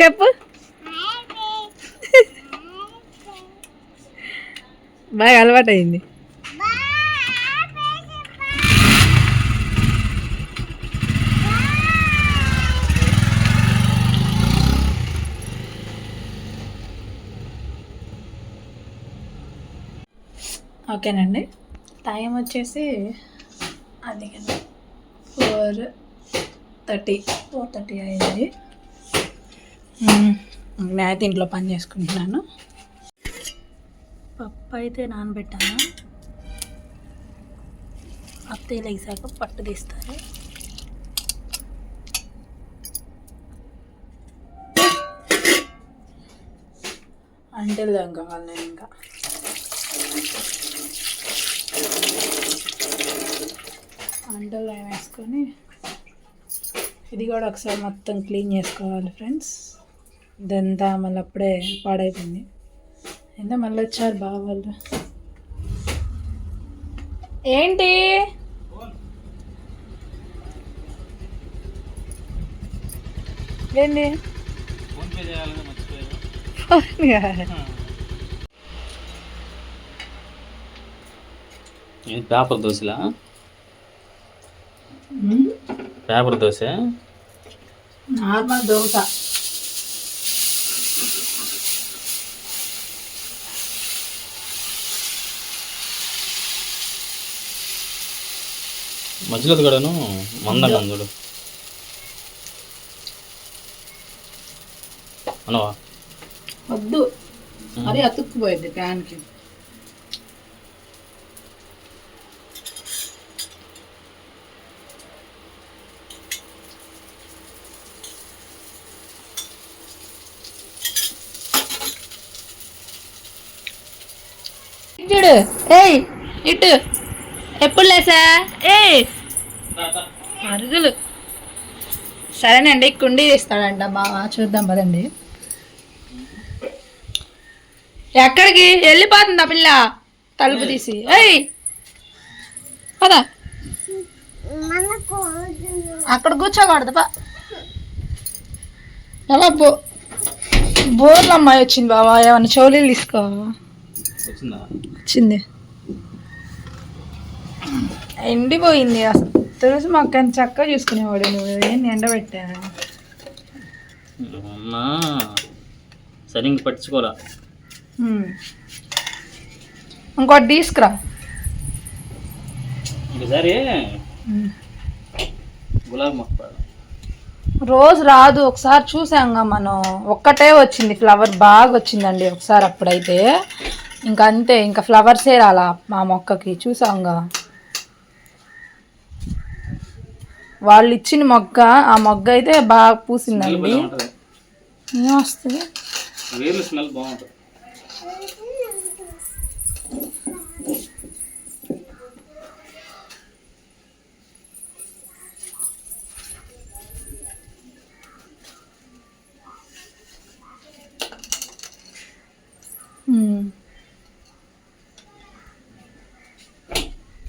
చెప్పు. బాగా అలవాటు అయింది ఓకేనండి. టైం వచ్చేసి అది ఫోర్ థర్టీ. ఫోర్ థర్టీ అయింది. నేనైతే ఇంట్లో పని చేసుకుంటున్నాను. పప్పు అయితే నానబెట్టాను. అత్తయ్య లేసాక పట్టు తీస్తారు అంటే కావాలి నేను ఇంకా? మంటలు వేసుకొని ఇది కూడా ఒకసారి మొత్తం క్లీన్ చేసుకోవాలి ఫ్రెండ్స్. ఇదంతా మళ్ళీ అప్పుడే పాడైపోయింది. ఎంత మళ్ళీ వచ్చారు బావ వాళ్ళు ఏంటి? ఏంటి ఏంటి పేపర్ దోశలా? పేపర్ దోశ? నార్మల్ దోశ. మధ్యలో కూడాను మందంగా చూడు. అనవా వద్దు. అది అతుక్కుపోయింది ప్యాన్కి. చూడు. ఏయ్ ఇటు. ఎప్పుడు లేసా? ఏయ్. అరుగులు సరేనండి కుండీ తీస్తాడంట బాగా చూద్దాం పదండి. ఎక్కడికి? వెళ్ళిపోతుందా పిల్ల? తలుపు తీసి. ఏయ్. పదా. అక్కడ కూర్చోకూడదు పా. ఎలా బో బోర్లు అమ్మాయి వచ్చింది బాబా ఏమన్నా చోలీలు తీసుకో. వచ్చిందా. ఎండిపోయింది. అసలు తెలుసు మా అక్కని చక్కగా చూసుకునేవాడు. నువ్వు ఏంది ఎండబెట్టా అమ్మా. సరిగ్గా పట్టించుకోరా. ఇంకోటి తీసుకురా. గులాబీ మొక్క. రోజు రాదు. ఒకసారి చూసాంగా మనం. ఒక్కటే వచ్చింది. ఫ్లవర్ బాగా వచ్చిందండి. ఒకసారి అప్పుడైతే. ఇంకా అంతే ఇంకా ఫ్లవర్సే రాలా మా మొక్కకి? చూసాంగా వాళ్ళు ఇచ్చిన మొగ్గ ఆ మొగ్గ అయితే బాగా పూసిందండి. భలే ఉంటుంది. ఏం వస్తుంది? వేర్లు స్మెల్ బాగుంటుంది.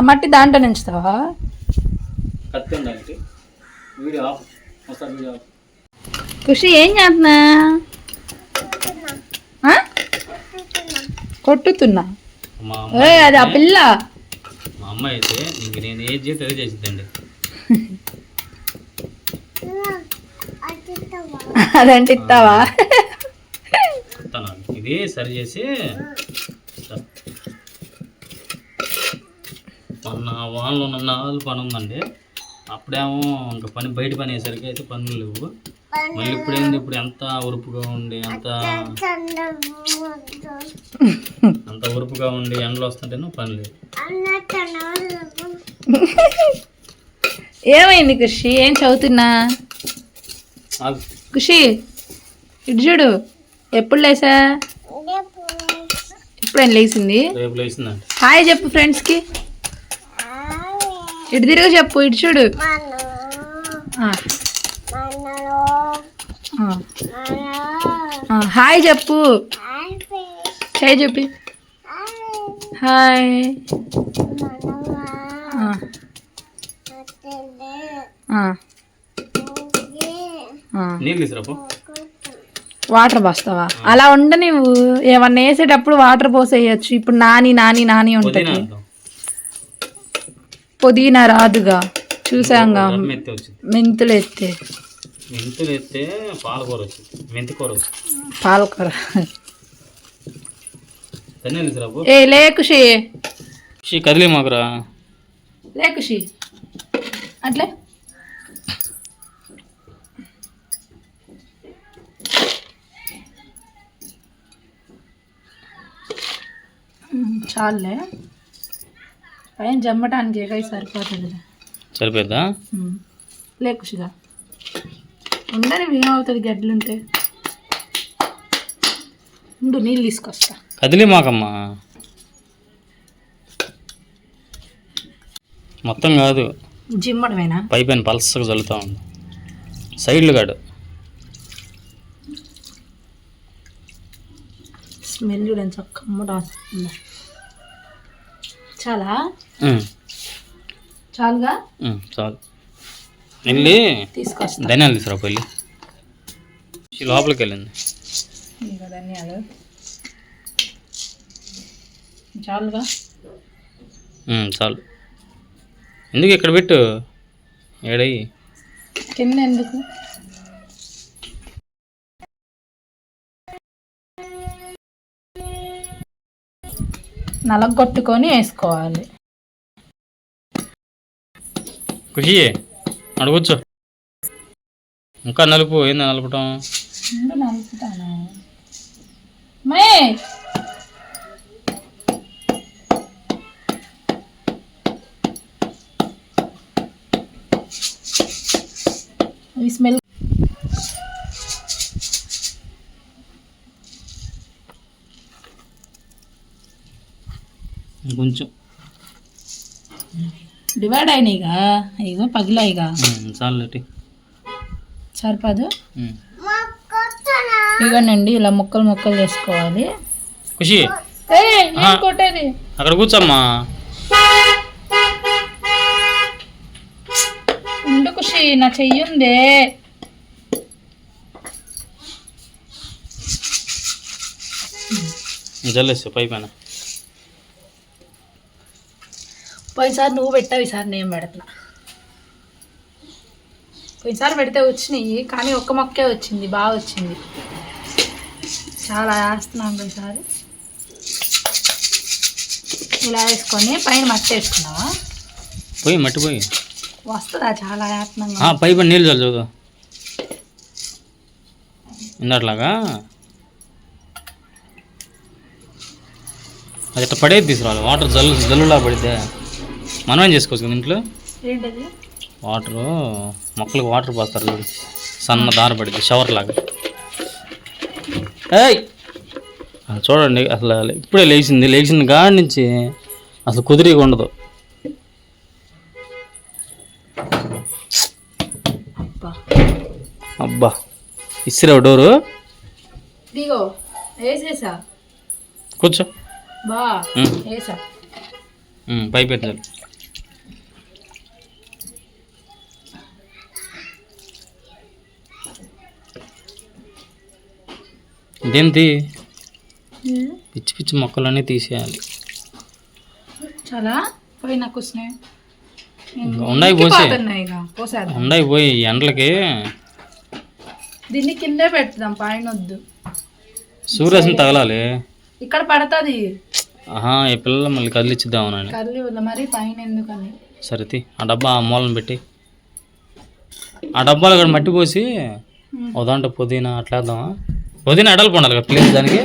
ఆ మట్టి దాంట్లో నుంచుతావా? ఖుషి ఏం చేస్తున్నా? కొట్టుతున్నా. అది ఆ పిల్ల. మా అమ్మాయి అయితే ఇంక నేను ఏది చేస్తే అదే చేసిద్దండి. అదంటే ఇస్తావా ఇది సరి చేసి వానలో ఉన్న నాలుగు పని ఉందండి అప్పుడేమో ఇంకా పని బయట పని అయ్యేసరికి అయితే పనులు లేవు. మళ్ళీ ఇప్పుడేంది? ఇప్పుడు ఎంత ఉరుపుగా ఉండి ఎంత అంత ఉరుపుగా ఉండి ఎండలు వస్తుంటేనో పని లేదు. ఏమైంది ఖుషి? ఏం చదువుతున్నా. ఖుషి ఇటు చూడు. ఎప్పుడు లేసా? ఇప్పుడేం లేచింది? హాయ్ చెప్పు ఫ్రెండ్స్కి ఇటు తిరిగి చెప్పు ఇటు చూడు. ఆ. ఆ. ఆ, హాయ్ చెప్పు. చేయి చెప్పి. హాయ్. వాటర్ పోస్తావా? అలా ఉండ నువ్వు ఏమన్నా వేసేటప్పుడు వాటర్ పోసేయచ్చు. ఇప్పుడు నాని నాని నాని ఉంటుంది. పుదీనా రాదుగా. చూసాంగా. మెంతులు ఎత్తే మెంతులు ఎత్తే. పాలకూర వచ్చింది మెంతి కూర వచ్చింది పాలకూర ఏ లే ఖుషి షీ కదిలే మాకురా లే ఖుషి అట్లే. చాలులే. పైన జమ్మటానికి ఏకై సరిపోతుంది సరిపోద్దా లే ఖుషిగా ఉండని ఏమవుతుంది గడ్డలుంటే ఉండు నీళ్ళు తీసుకొస్తా. కదిలే మాకమ్మా. మొత్తం కాదు. జిమ్మడమేనా? పై పైన పలసగా చల్లుతూ ఉంది. సైడ్లు కాడు స్మెల్ చూడండి చక్క చాలా? చాలుగా? చాలు. వెళ్ళి తీసుకొస్తా. ధనియాలు తీసుకురా వెళ్ళి షీ లోపలికి వెళ్ళింది. ధనియాలు. చాలుగా? చాలు. ఎందుకు ఇక్కడ పెట్టు? ఏడయ్యి. కింద ఎందుకు? నలగొట్టుకొని వేసుకోవాలి. ఖుషి అడు కూర్చో ఇంకా నలుపు ఏంది నలపటం నలుపుతాను? మే ఈ స్మెల్ కొంచెం డివైడ్ అయినాయిగా? ఇగో పగిలాయిగా? ఉమ్, చాలు ఇటు. సరిపదు. ఇగోనండి ఇలా ముక్కలు ముక్కలు చేసుకోవాలి. ఖుషి. కొట్టేది? అక్కడ కూర్చోమ్మా. ఉండు ఖుషి నా చెయ్యుందే జల్లేస్తా పై పైన పోయినసారి నువ్వు పెట్టావు ఈసారి నేను పెడతా. పోయినసారి పెడితే వచ్చినాయి కానీ ఒక్క మొక్కే వచ్చింది బాగా వచ్చింది. చాలా వేస్తున్నాం పోయినసారి. ఇలా వేసుకొని పైన మట్టి వేసుకున్నావా? పోయి మట్టి పోయి. వస్తుందా చాలా ఆ, పై పైన నీళ్ళు చల్లు చూద్దాం ఇందట్లాగా అది ఇట్లా పడేది తీసుకురావాలి? వాటర్ జల్లు జల్లులా పడితే మనం ఏం చేసుకోవచ్చు కదా ఇంట్లో? వాటరు మొక్కలకు వాటర్ పోస్తారు చూడు. సన్న దార పడింది షవర్ లాగా. ఏయ్! చూడండి అసలు ఇప్పుడే లేచింది. లేచిన కాడి నుంచి అసలు కుదిరిగా ఉండదు. అబ్బా. ఇసిరావు డోరు. కూర్చో. పై పెట్టాలి ఇదేంటి? పిచ్చి పిచ్చి మొక్కలన్నీ తీసేయాలి. చాలా? పోయి నాకు వచ్చినాయి ఉన్నాయి పోసే ఉన్నాయి పోయి ఎండలకి. దీన్ని కిందే పెడతాం పైన వద్దు సూర్యరశ్మి తగలాలి. ఇక్కడ పడుతుంది. ఆహా ఈ పిల్లలు మళ్ళీ కదిలిచ్చిద్దామని వల్ల మరి పైన ఎందుకని సరితి ఆ డబ్బా ఆ మూలను పెట్టి. ఆ డబ్బాలో కూడా మట్టి పోసి ఓ దాంట్లో పుదీనా అట్లా వేద్దామా? పుదీనా ఎడలు పండాలి కదా ప్లీజ్ దానికి.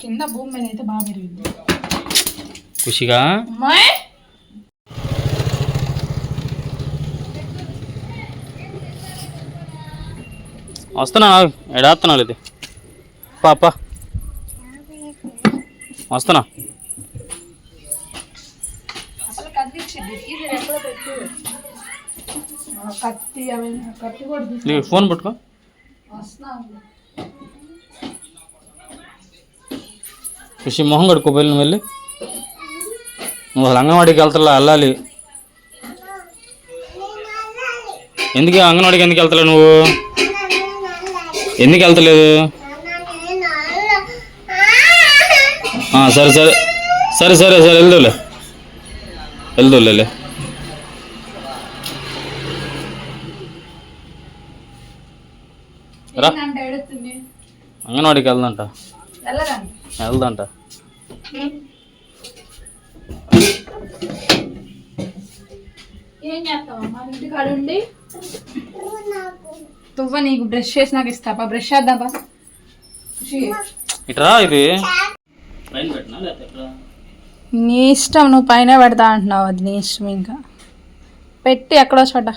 కింద భూమి మీద అయితే బాగా పెరిగింది. ఖుషిగా వస్తున్నా ఎడాస్తున్నావు ఇది పాప వస్తున్నా. అసలు కత్తిచ్చింది ఇది ఎప్పుడో పెట్టు ఆ, కత్తి అవి కత్తి కూడా తీసి నీ ఫోన్ పట్టుకో ఖుషి మొహం కడుక్కో వెళ్ళి వెళ్ళి. నువ్వు అసలు అంగన్వాడికి వెళ్తా వెళ్ళాలి. ఎందుకు అంగన్వాడికి ఎందుకు వెళ్తలేవు నువ్వు? ఎందుకు వెళ్తలేదు? సరే సరే. సరే సరే సరే వెళ్దావులే వెళ్దావులే రా. అంగన్వాడికి వెళ్దంట. వెళ్ళదండి వెళ్దంట. ఏం చేస్తావమ్మా తువ్వ నీకు బ్రష్ చేసి నాకు ఇస్తాపా బ్రష్ చేద్దాపా ఇట్రా ఇది నీ ఇష్టం నువ్వు పైన పెడతా అంటున్నావు అది నీ ఇష్టం ఇంకా. పెట్టి ఎక్కడో చోట.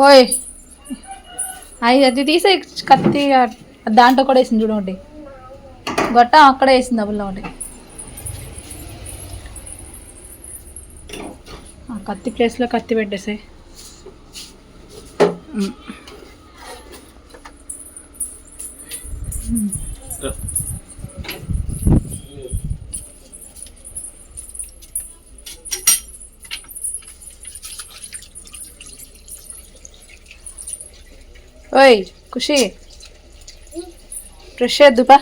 ఓయ్ అది అది తీసే కత్తి దాంట్లో కూడా వేసింది చూడండి గొట్ట అక్కడే వేసింది డబ్బుల్లో ఒకటి. ఆ కత్తి ప్లేస్లో కత్తి పెట్టేసే రా. ఓయ్ ఖుషి బ్రష్ చేద్దుపా